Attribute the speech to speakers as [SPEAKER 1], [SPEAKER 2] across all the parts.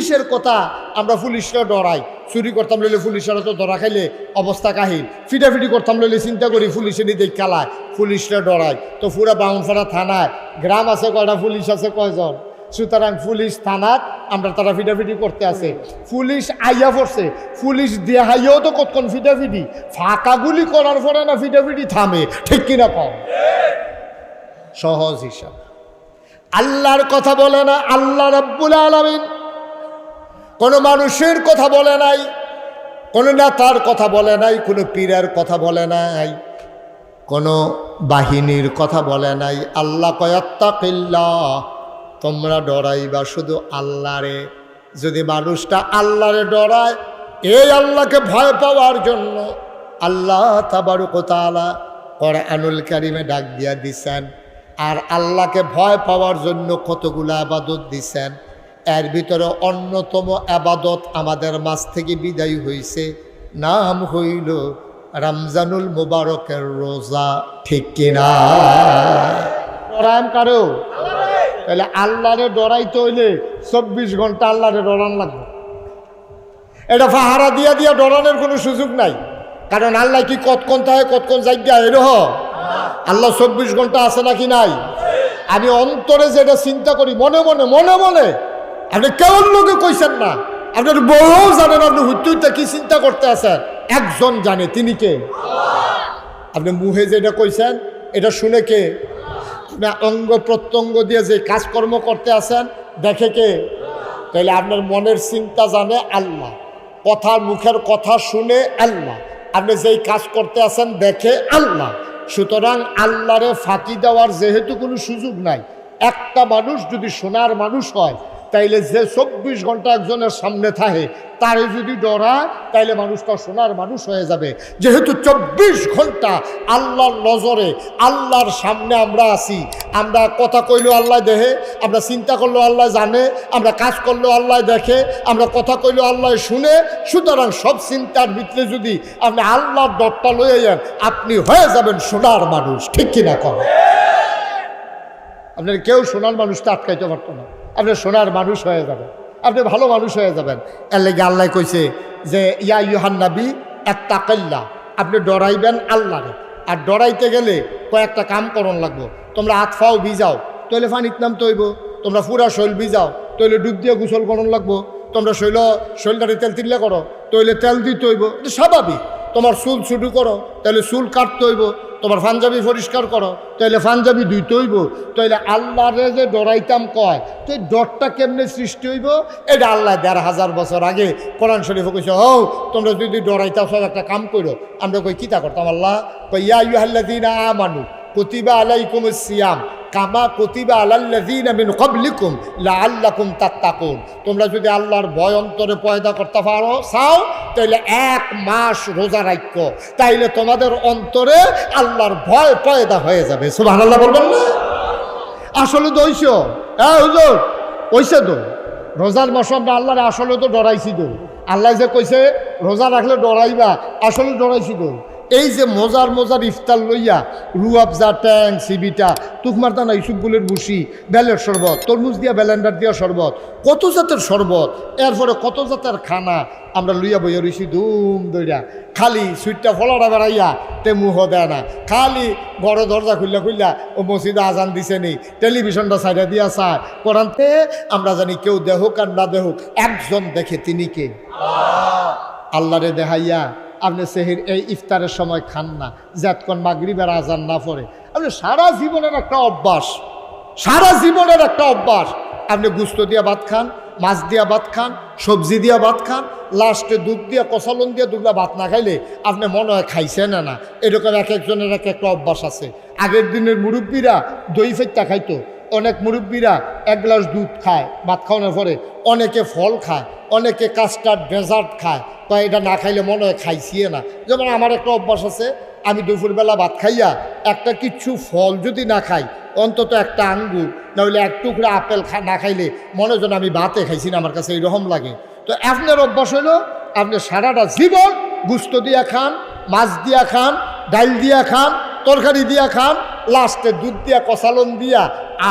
[SPEAKER 1] পুলিশের কথা আমরা পুলিশরা ডরাই। চুরি করতাম লইলে পুলিশেরা তো ধরা খাইলে অবস্থা কাহিল। ফিটাফিটি করতাম লইলে চিন্তা করি পুলিশে নিতে কালায়। পুলিশরা ডরাই তো পুরা বাউনফাড়া থানায়। গ্রাম আছে কয়টা? পুলিশ আছে কয়জন? সুতরাং পুলিশ থানাত আমরা তারা ফিটাফিটি করতে আছে। পুলিশ আইয়া পড়ছে। পুলিশ দিয়ে হাইয়াও তো কতক্ষণ ফিটাফিটি? ফাঁকা গুলি করার পরে না ফিটাফিটি থামে। ঠিক কিনা কম? সহজ হিসাব। আল্লাহর কথা বলে না আল্লাহ রব্বুল আলমিন। কোনো মানুষের কথা বলে নাই, কোনো নেতার কথা বলে নাই, কোনো পীরের কথা বলে নাই, কোনো বাহিনীর কথা বলে নাই। আল্লাহ কয়াত্তাকিল্লা তোমরা ডরাইবা শুধু আল্লাহরে। যদি মানুষটা আল্লাহরে ডরায়, এই আল্লাহকে ভয় পাওয়ার জন্য আল্লাহ তাবারুকতালা কোরআনুল কারিমে ডাক দিয়া দিছেন, আর আল্লাহকে ভয় পাওয়ার জন্য কতগুলো আবাদত দিছেন। এর ভিতরে অন্যতম আবাদত আমাদের মাছ থেকে বিদায় হইছে। নাম হইল রমজানুল মুবারকের রোজা, ঠিক কিনা ডরাম কারও? তাহলে আল্লাহরে ডরাইতে হইলে চব্বিশ ঘণ্টা আল্লাহরে ডরান লাগবে। এটা ফাহারা দিয়া দিয়া ডরানোর কোনো সুযোগ নাই। কারণ আল্লাহ কি কতক্ষণ থাকে, কতক্ষণ জায়গা এরহ আল্লাহ চব্বিশ ঘণ্টা আছে নাকি নাই? আমি অন্তরে যেটা চিন্তা করি, মনে মনে মনে মনে আপনি কেমন লোকে কইছেন না? আপনার বউ জানেন, আপনি হুত্যুইটা কি চিন্তা করতে আছেন? একজন জানে, তিনি কে? আপনি মুহে যেটা কইছেন, এটা শুনে কে? আপনি অঙ্গ প্রত্যঙ্গ দিয়ে যে কাজকর্ম করতে আছেন, দেখে কে? তাহলে আপনার মনের চিন্তা জানে আল্লাহ। কথা মুখের কথা শুনে আল্লাহ। আপনি যেই কাজ করতে আছেন, দেখে আল্লাহ। সুতরাং আল্লাহরে ফাঁকি দেওয়ার যেহেতু কোনো সুযোগ নাই, একটা মানুষ যদি সোনার মানুষ হয় তাইলে যে চব্বিশ ঘণ্টা একজনের সামনে থাকে, তারে যদি ডরা, তাইলে মানুষটা সোনার মানুষ হয়ে যাবে। যেহেতু চব্বিশ ঘণ্টা আল্লাহর নজরে, আল্লাহর সামনে আমরা আছি। আমরা কথা কইলেও আল্লাহ দেহে আমরা চিন্তা করলেও আল্লাহ জানে, আমরা কাজ করলেও আল্লাহ দেখে, আমরা কথা কইলেও আল্লাহ শুনে। সুতরাং সব চিন্তার ভিতরে যদি আপনি আল্লাহর ডরটা লয়ে যান, আপনি হয়ে যাবেন সোনার মানুষ। ঠিক কিনা করেন আপনার কেউ সোনার মানুষটা আটকাইতে পারতো না। আপনি সোনার মানুষ হয়ে যাবেন। আপনি ভালো মানুষ হয়ে যাবেন। এর লেগে আল্লাহ কইছে যে, ইয়া ইউহান নাবি একটা কল্লা আপনি ডরাইবেন আল্লাহরে। আর ডরাইতে গেলে কয়েকটা কাম করণ লাগবো। তোমরা হাত ফাও ভিজাও তৈলে ফানিত নাম তৈব তোমরা পুরা শৈল ভিজাও তৈলে ডুব দিয়ে গোসল করণ লাগবো। তোমরা শৈল, শৈলটারে তেল তিল্লে করো তৈলে তেল দিতে হইব। স্বাভাবিক। তোমার চুল ছুটু করো তাহলে চুল কাটতে হইব। তোমার পাঞ্জাবি পরিষ্কার করো, তাইলে পাঞ্জাবি দুইতে হইব, তাইলে আল্লাহরে যে ডরাইতাম কয়, তো ডরটা কেমনে সৃষ্টি হইব? এটা আল্লাহ দেড় হাজার বছর আগে কোরআন শরীফে কইছে, হও, তোমরা যদি ডরাইতাম সব একটা কাম করো আমরা কই কিতা করতাম আল্লাহ? কই দিন আ আমানু। কুতিবা আলাইকুম সিয়াম কামা কতিবা আলাল্লাযীন মিন ক্বাবলিকুম লাআল্লাকুম তাত্তাকুন তোমরা যদি আল্লাহর ভয় অন্তরে পয়দা করতে পারো, চাও তাইলে এক মাস রোজা রাখো। তাইলে তোমাদের অন্তরে আল্লাহর ভয় পয়দা হয়ে যাবে। সুবহানাল্লাহ বলবেন না? আসলে তো হইছ। হ্যাঁ হুজুর, হইছে তো। রোজার মাস আমরা আল্লাহরে আসলে তো ডরাইছি তো। আল্লাহ যে কইছে, রোজা রাখলে ডরাইবা, আসলে ডরাইছি তো। এই যে মজার মজার ইফতার লইয়া রুয়াবজা ট্যাং, সিবিটা তুকমারতা না ইসুফগুলের বুসি বেলের শরবত, তরমুজ দিয়া বেলেন্ডার দিয়া শরবত, কত জাতের শরবত, এরপরে কত জাতের খানা, আমরা লইয়া বইয়া রইছি ধুম দইরা। খালি সুইটটা ফলাটা বেড়াইয়া তে মুহ দেয় না। খালি বড় দরজা খুললা খুললা, ও মসজিদে আজান দিছে নেই টেলিভিশনটা সাইডা দিয়া চায়। কোরআনতে আমরা জানি কেউ দেহুক আর না দেহুক, একজন দেখে তিনি কে? আল্লাহরে দেখাইয়া আপনি সেহির এই ইফতারের সময় খান না যতক্ষণ মাগরিবের আজান না পড়ে। আপনি সারা জীবনের একটা অভ্যাস, সারা জীবনের একটা অভ্যাস। আপনি গুস্ত দিয়া ভাত খান, মাছ দিয়া ভাত খান, সবজি দিয়া ভাত খান, লাস্টে দুধ দিয়া কষালন দিয়া দুগলা ভাত না খাইলে আপনি মনে হয় খাইছেন না। এরকম এক একজনের এক একটা অভ্যাস আছে। আগের দিনের মুরব্বীরা দই ফেটটা খাইতো অনেক মুরব্বীরা এক গ্লাস দুধ খায়, ভাত খাওয়ানোর পরে অনেকে ফল খায়, অনেকে কাস্টার্ড ডেজার্ট খায়, তো এটা না খাইলে মনে হয় খাইছিয়ে না। যেমন আমার একটা অভ্যাস আছে, আমি দুপুরবেলা ভাত খাইয়া একটা কিচ্ছু ফল যদি না খাই, অন্তত একটা আঙ্গুর নইলে এক টুকরা আপেল খা না খাইলে মনে যেন আমি ভাতে খাইছি না, আমার কাছে এইরকম লাগে। তো আপনার অভ্যাস হলো, আপনি সারাটা জীবন গুস্ত দিয়া খান, মাছ দিয়া খান, ডাল দিয়া খান, তরকারি দিয়া খান লাস্টে দুধ দিয়া কষালন দিয়া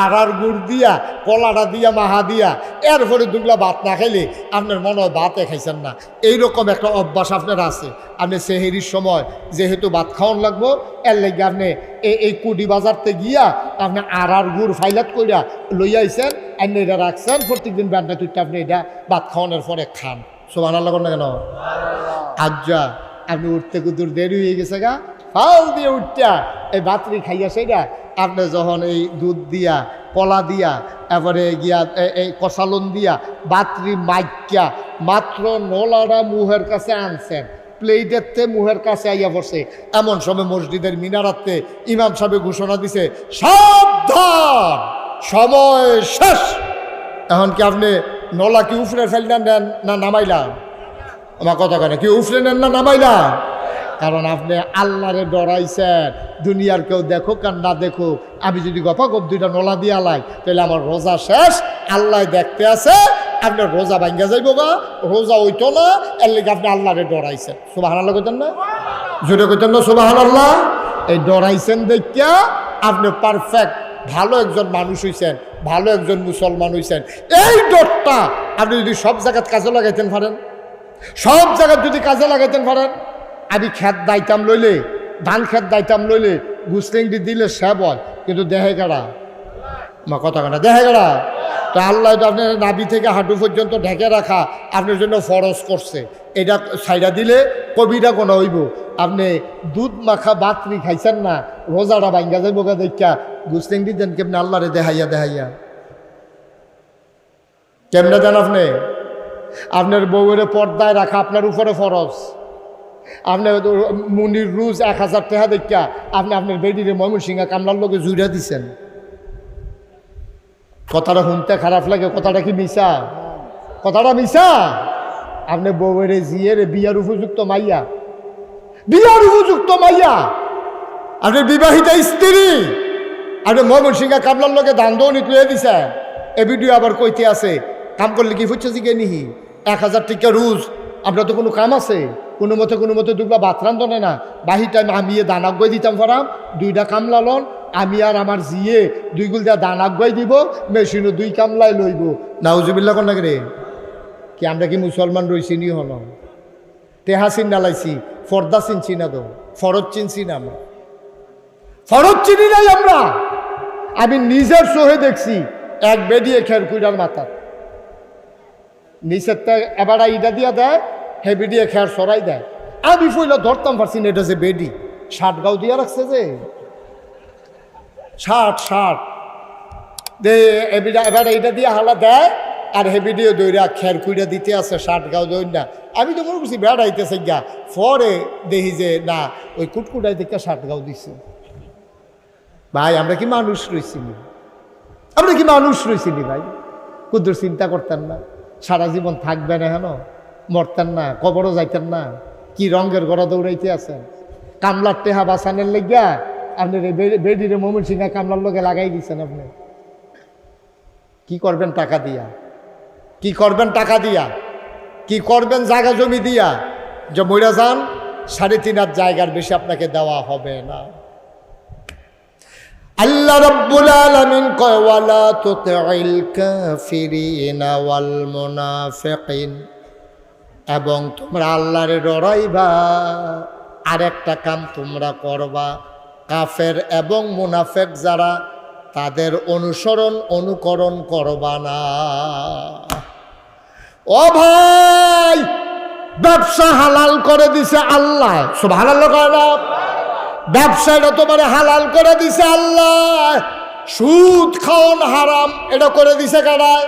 [SPEAKER 1] আড়ার গুড় দিয়া কলাটা দিয়া মাহা দিয়া এরপরে দুগলা ভাত না খাইলে আপনার মনে হয় ভাতে খাইছেন না। এইরকম একটা অভ্যাস আপনার আছে। আপনি সেহেরির সময় যেহেতু ভাত খাওয়ান লাগবো এর লেগে আপনি এই এই কুডি বাজারতে গিয়া আপনি আড়ার গুড় ফাইলাত কইরা লইয়া আইছেন আপনি এটা রাখছেন প্রত্যেকদিন ব্যান্ডা তুইটা আপনি এটা ভাত খাওয়ানোর পরে খান। সোমান আল্লাহ না কেন? আজ্জা আপনি উঠতে কুতুর দেরি হয়ে গেছে গা? ফাল দিয়ে উঠটা। এই বাতরি খাইয়া সেটা আপনি যখন এই দুধ দিয়া, কলা দিয়া, এবারে গিয়া এই কষালন দিয়া বাতরি মাইকা মাত্র নলাটা মুহের কাছে আনছেন। প্লেটের মুহের কাছে আইয়া পড়ছে এমন সময় মসজিদের মিনারাতে ইমাম সাহেব ঘোষণা দিছে, সাবধান! সময় শেষ! এখন কি আপনি নলা কি উফরে ফেললেন না নামাইলাম আমার কথা কেন কি উফরে নেন না নামাইলাম কারণ আপনি আল্লাহরে ডরাইছেন। দুনিয়ার কেউ দেখুক আর না দেখুক। আমি যদি গপা গপ দুইটা নলা দিয়া লাই, তাহলে আমার রোজা শেষ। আল্লাহ দেখতে আছে, আপনার রোজা ভাঙ্গা যাইব গা। রোজা ওইতো না, এর লেগে আপনি আল্লাহরে ডরাইছেন। সুবাহ আল্লাহ কইতেন না? জোরে কইতেন না সুবাহ আল্লাহ এই ডরাইছেন দেখিয়া আপনি পারফেক্ট ভালো একজন মানুষ হইছেন, ভালো একজন মুসলমান হইছেন। এই ডরটা আপনি যদি সব জায়গায় কাজে লাগাইতেন পারেন। সব জায়গায় যদি কাজে লাগাইতেন পারেন। আমি খেত দাইতাম লইলে, ধান খেত দাইতাম লইলে গুসলিংটি দিলে সে বল, কিন্তু দেহে কারা মা কথা কাটা দেহে কারা তো আল্লাহ আপনার নাভি থেকে হাঁটু পর্যন্ত ঢেকে রাখা, আপনার জন্য ফরজ করছে। এটা সাইডা দিলে কবিরা কোনো হইব। আপনি দুধ মাখা বাতরি খাইছেন না, রোজাটা ভাঙ্গা যাইব গা দেখা গুসলিং দিতেন কেমনি আল্লাহরে দেখাইয়া দেখাইয়া। কেমনে দেন আপনি? আপনার বউয়ের পর্দায় রাখা আপনার উপরে ফরজ। আপনার মুনির রুজ এক হাজার টাকা দেখা আপনি আপনার বেডিরে ময়মনসিংহা কামলার লোকে জুড়ে দিছেন। কথাটা শুনতে খারাপ লাগে, কথাটা কি মিশা কথাটা মিশা আপনি বউয়ের জিয়ের বিয়ার উপযুক্ত মাইয়া। বিয়ার উপযুক্ত মাইয়া। আপনি বিবাহিতা স্ত্রী। আপনি ময়মনসিংহা কামলার লোকে দান দৌনি তুলে দিছেন। এ ভিডিও আবার কইতে আছে, কাম করলে কি ফুটছে জিগে নিহি? এক হাজার টিকা রুজ আমরা তো কোনো কাম আছে? কোনো মতে কোনো মতে দুগলা ভাত রান্ধনে না। বাহি টাইম আমি দানা আগুয়াই দিতাম ফরাম দুইটা কামলা লন আমি আর আমার জিয়ে দুই গুল দিয়া দান আগুয়াই দিব মেশিনও দুই কামলাই লইব। নাউজুবিল্লা কোন রে কি আমরা কি মুসলমান রইছি নি হল টেহা চিন নালাইছি ফর্দা চিনছি না তো ফরজ চিনছি না আমরা ফরজ চিনি নাই আমরা। আমি নিজের চোহে দেখছি, এক বেডিয়ে খের কুইডার মাথা নিচের এবার ইটা দিয়া দেয় হে বেডিয়ে খের সরাই দেয়। আমি ফুইলে ধরতাম পারছি না, এটা যে বেডি। ষাট গাও দিয়া রাখছে যে। ষাট ষাট দে এবার এইটা দিয়ে হালা দেয়, আর হেবি দিয়ে দইরা খের কুইটা দিতে আছে ষাট গাও না। আমি তো মনে করছি বেড়াইতেছে গা পরে দেখি যে না, ওই কুটকুটাই থেকে ষাট গাও দিছে। ভাই, আমরা কি মানুষ রয়েছি আমরা কি মানুষ রয়েছি ভাই? কুদ্দুর চিন্তা করতেন না। সারা জীবন থাকবে না হেন মরতেন না, কবরও যাইতেন না। কি রঙের গড়া দৌড়াইতে আছেন কামলার টেহা বাসানের লেগিয়া আপনি বেডিরে মমিন সিংহা কামলার লোকে লাগাই দিচ্ছেন আপনি। কি করবেন টাকা দিয়া? কি করবেন টাকা দিয়া? কি করবেন জায়গা জমি দিয়া? যে মইরা যান, সাড়ে তিন হাত জায়গার বেশি আপনাকে দেওয়া হবে না। আল্লাহ রব্বুল আলামিন কয়, ওয়ালা তুতিল ওয়াল মুনাফিকিন। এবং তোমরা আল্লাহরে ডরাইবা আর একটা কাম তোমরা করবা। কাফের এবং মুনাফেক যারা, তাদের অনুসরণ, অনুকরণ করবা না। ও ভাই, ব্যবসা হালাল করে দিছে আল্লাহ। সব হালাল করে না? ব্যবসাটা তোমার হালাল করে দিছে আল্লাহ। সুদ, খাওন হারাম, এটা করে দিছে কারায়